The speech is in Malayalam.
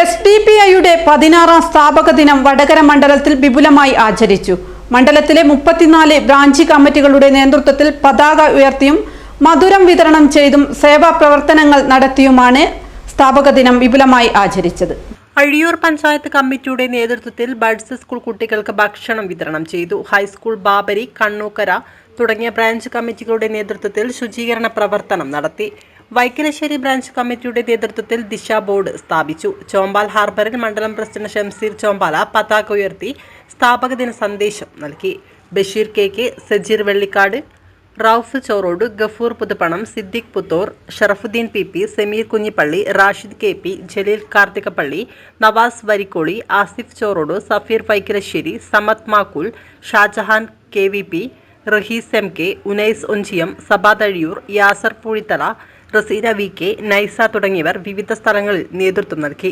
എസ് ഡി പി ഐയുടെ പതിനാറാം സ്ഥാപക ദിനം വടകര മണ്ഡലത്തിൽ വിപുലമായി ആചരിച്ചു. മണ്ഡലത്തിലെ മുപ്പത്തിനാല് ബ്രാഞ്ച് കമ്മിറ്റികളുടെ നേതൃത്വത്തിൽ പതാക ഉയർത്തിയും മധുരം വിതരണം ചെയ്തും സേവാ പ്രവർത്തനങ്ങൾ നടത്തിയുമാണ് സ്ഥാപക ദിനം വിപുലമായി ആചരിച്ചത്. അഴിയൂർ പഞ്ചായത്ത് കമ്മിറ്റിയുടെ നേതൃത്വത്തിൽ ബഡ്സ് സ്കൂൾ കുട്ടികൾക്ക് ഭക്ഷണം വിതരണം ചെയ്തു. ഹൈസ്കൂൾ ബാബരി കണ്ണൂക്കര തുടങ്ങിയ ബ്രാഞ്ച് കമ്മിറ്റികളുടെ നേതൃത്വത്തിൽ ശുചീകരണ പ്രവർത്തനം നടത്തി. വൈക്കലശ്ശേരി ബ്രാഞ്ച് കമ്മിറ്റിയുടെ നേതൃത്വത്തിൽ ദിശ ബോർഡ് സ്ഥാപിച്ചു. ചോമ്പാൽ ഹാർബറിൽ മണ്ഡലം പ്രസിഡന്റ് ഷംസീർ ചോമ്പാല പതാക ഉയർത്തി സ്ഥാപക ദിന സന്ദേശം നൽകി. Basheer K K Sajeer Vellikkad Rauf Chorode Gafoor Puthuppanam Siddique Puthur Sharafuddin P P Sameer Kunjippally Rashid K P Jaleel Karthikappally Navas Varikkoli Asif Chorode Safeer Vaikkalassery Samad Makkool Shajahan K V P Rahees M K Unais Onchiyam സബാദഴിയൂർ Yasar Poozhithala Raseena V K Naisa തുടങ്ങിയവർ വിവിധ സ്ഥലങ്ങളിൽ നേതൃത്വം നൽകി.